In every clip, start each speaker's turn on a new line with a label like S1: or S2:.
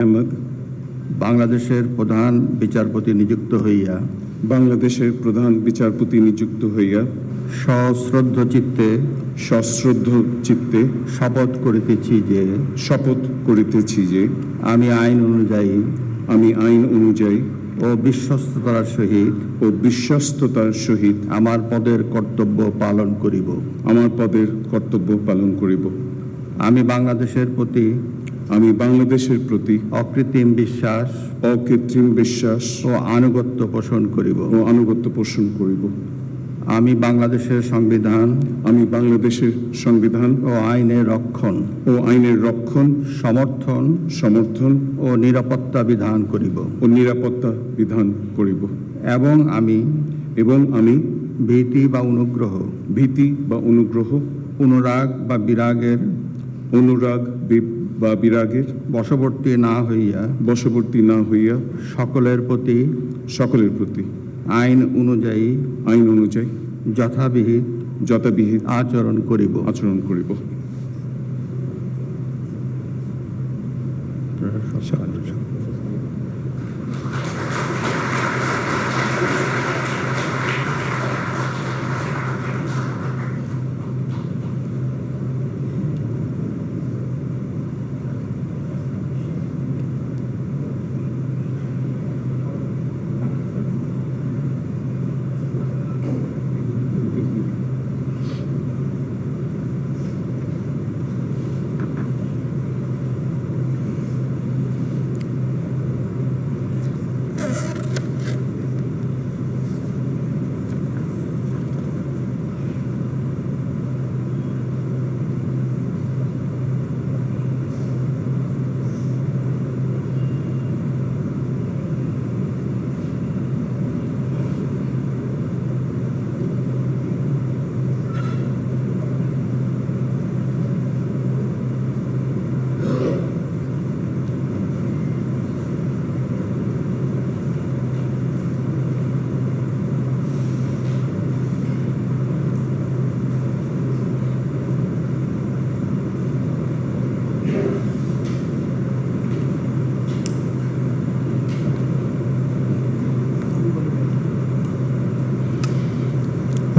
S1: আহমদ
S2: বাংলাদেশের প্রধান বিচারপতি নিযুক্ত হইয়া
S1: বাংলাদেশের প্রধান বিচারপতি নিযুক্ত হইয়া
S2: সশ্রদ্ধ চিত্তে
S1: সশ্রদ্ধ চিত্তে
S2: শপথ করিতেছি যে
S1: শপথ করিতেছি যে
S2: আমি আইন অনুযায়ী
S1: আমি আইন অনুযায়ী
S2: ও বিশ্বস্ততার সহিত
S1: ও বিশ্বস্ততার সহিত
S2: আমার পদের কর্তব্য পালন করিব।
S1: আমার পদের কর্তব্য পালন করিব।
S2: আমি বাংলাদেশের প্রতি
S1: আমি বাংলাদেশের প্রতি
S2: অকৃত্রিম বিশ্বাস
S1: অকৃত্রিম বিশ্বাস
S2: ও আনুগত্য পোষণ করিব।
S1: ও আনুগত্য পোষণ করিব।
S2: আমি বাংলাদেশের সংবিধান
S1: আমি বাংলাদেশের সংবিধান
S2: ও আইনের রক্ষণ
S1: ও আইনের রক্ষণ
S2: সমর্থন
S1: সমর্থন
S2: ও নিরাপত্তা বিধান করিব।
S1: ও নিরাপত্তা বিধান করিব।
S2: এবং আমি
S1: এবং আমি
S2: ভীতি বা অনুগ্রহ
S1: ভীতি বা অনুগ্রহ
S2: অনুরাগ বা বিরাগের
S1: অনুরাগ বি- বিরাগের
S2: বশবর্তী না হইয়া
S1: বশবর্তী না হইয়া
S2: সকলের প্রতি
S1: সকলের প্রতি
S2: আইন অনুযায়ী
S1: আইন অনুযায়ী
S2: যথাবিহিত
S1: যথাবিহিত
S2: আচরণ করিব।
S1: আচরণ করিব।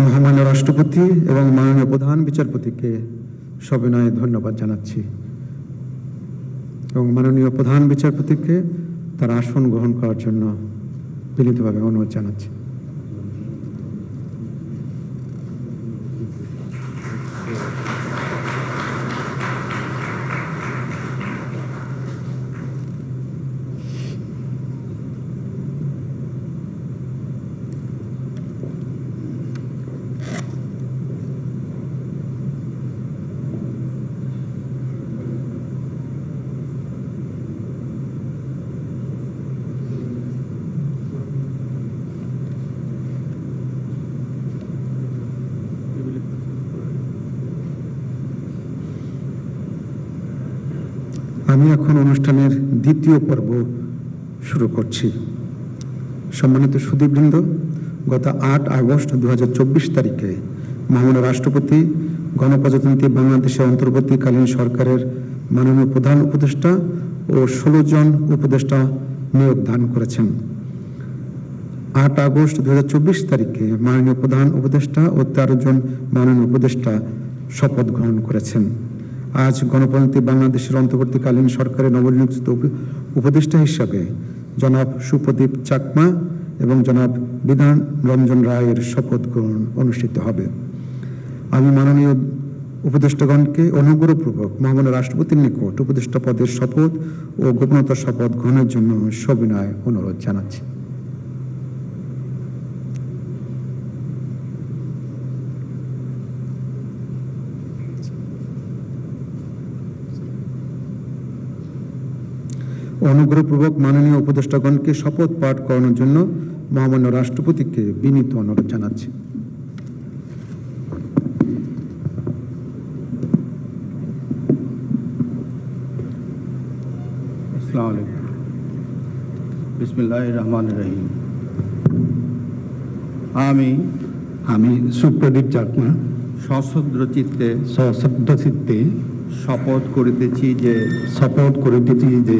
S3: মহামান্য রাষ্ট্রপতি এবং মাননীয় প্রধান বিচারপতিকে সবিনয়ে ধন্যবাদ জানাচ্ছি। এবং মাননীয় প্রধান বিচারপতিকে তার আসন গ্রহণ করার জন্য বিনীতভাবে অনুরোধ জানাচ্ছি। আমি এখন অনুষ্ঠানের দ্বিতীয় পর্ব শুরু করছি। সম্মানিত সুদীবৃন্দ গত আট আগস্ট দু হাজার চব্বিশ তারিখে মাননীয় রাষ্ট্রপতি, গণপ্রজাতন্ত্রী বাংলাদেশের অন্তর্বর্তীকালীন সরকারের মাননীয় প্রধান উপদেষ্টা ও ষোলো জন উপদেষ্টা নিয়োগ দান করেছেন। আট আগস্ট দু হাজার চব্বিশ তারিখে মাননীয় প্রধান উপদেষ্টা ও তেরো জন মাননীয় উপদেষ্টা শপথ গ্রহণ করেছেন। আজ গণপ্রজাতন্ত্রী বাংলাদেশের অন্তর্বর্তীকালীন সরকারের নবনিযুক্ত উপ- উপদেষ্টা হিসাবে জনাব সুপ্রদীপ চাকমা এবং জনাব বিধান রঞ্জন রায়ের শপথ গ্রহণ অনুষ্ঠিত হবে। আমি মাননীয় উপদেষ্টাগণকে অনুগ্রহপূর্বক মহামান্য রাষ্ট্রপতির নিকট উপদেষ্টা পদের শপথ ও গোপনতার শপথ গ্রহণের জন্য সবিনয় অনুরোধ জানাচ্ছি। অনুগ্রহপূর্বক মাননীয় উপদেষ্টাগণকে শপথ পাঠ করানোর জন্য মহামান্য রাষ্ট্রপতিকে বিনীত অনুরোধ জানাচ্ছি।
S2: আসসালামু আলাইকুম। বিসমিল্লাহ রহমান রহিম। আমি
S4: আমি সুপ্রদীপ চাকমা।
S2: সশ্রদ্ধ চিত্তে
S4: সশ্রদ্ধ চিত্তে
S2: শপথ করিতেছি যে
S4: শপথ করিতেছি যে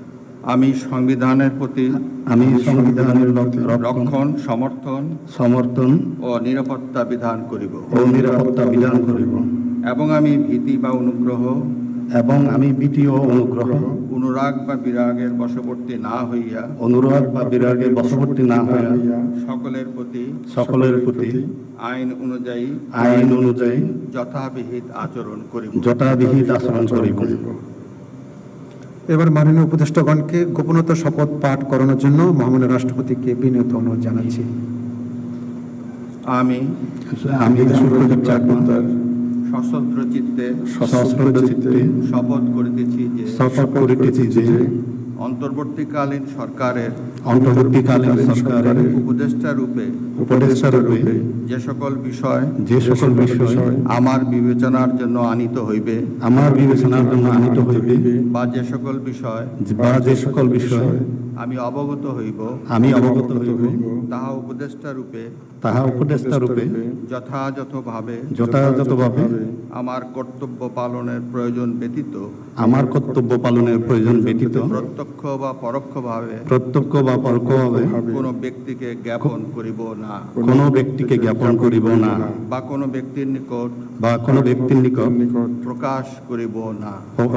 S2: আমি সংবিধানের প্রতি
S4: আমি সংবিধানের রক- রক্ষণ
S2: সমর্থন
S4: সমর্থন
S2: ও নিরাপত্তা বিধান করিব।
S4: ও নিরাপত্তা বিধান করিব।
S2: এবং আমি ভীতি বা অনুগ্রহ
S4: এবং আমি বিটিও অনুগ্রহ
S2: অনুরাগ বা বিরাগের বশবর্তী না হইয়া
S4: অনুরাগ বা বিরাগে বশবর্তী না হইয়া
S2: সকলের প্রতি
S4: সকলের প্রতি
S2: আইন অনুযায়ী
S4: আইন অনুযায়ী
S2: যথাবিহিত আচরণ করিব।
S4: যথাবিহিত আচরণ করিব।
S3: এবার মাননীয় উপদেষ্টাগণকে গোপনতা শপথ পাঠ করানোর জন্য মহামান্য রাষ্ট্রপতিকে বিনীত অনুরোধ জানাচ্ছি।
S2: আমি
S4: আমি
S2: সশস্ত্র চিত্তে
S4: সশস্ত্র চিত্তে
S2: শপথ করিতেছি যে
S4: শপথ করিতেছি যে
S2: অন্তর্বর্তীকালীন সরকারের
S4: অন্তর্বর্তীকালীন সরকারের
S2: উপদেষ্টা রূপে
S4: উপদেষ্টা রূপে
S2: যে সকল বিষয়
S4: যে সকল বিষয়
S2: আমার বিবেচনার জন্য আনিত হইবে
S4: আমার বিবেচনার জন্য আনিত হইবে
S2: বা যে সকল বিষয়
S4: বা যে সকল বিষয়
S2: আমি অবগত হইব
S4: আমি অবগত হইব
S2: তাহা উপদেষ্টা রূপে
S4: তাহা উপদেষ্টা রূপে
S2: যথাযথভাবে
S4: যথাযথভাবে
S2: আমার কর্তব্য পালনের প্রয়োজন ব্যতীত
S4: আমার কর্তব্য পালনের প্রয়োজন ব্যতীত
S2: প্রত্যক্ষ বা পরোক্ষভাবে
S4: প্রত্যক্ষ বা পরোক্ষভাবে
S2: কোনো ব্যক্তিকে জ্ঞাপন করিব না
S4: কোনো ব্যক্তিকে জ্ঞাপন করিব না
S2: বা কোনো ব্যক্তির নিকট
S4: বা কোনো ব্যক্তির নিকট
S2: প্রকাশ করিব না।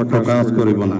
S4: প্রকাশ করিব না।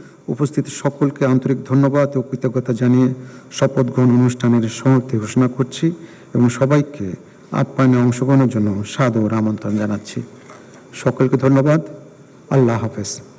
S3: উপস্থিত সকলকে আন্তরিক ধন্যবাদ ও কৃতজ্ঞতা জানিয়ে শপথ গ্রহণ অনুষ্ঠানের সমাপ্তি ঘোষণা করছি এবং সবাইকে আপ্যায়নে অংশগ্রহণের জন্য সাদর আমন্ত্রণ জানাচ্ছি। সকলকে ধন্যবাদ। আল্লাহ হাফেজ।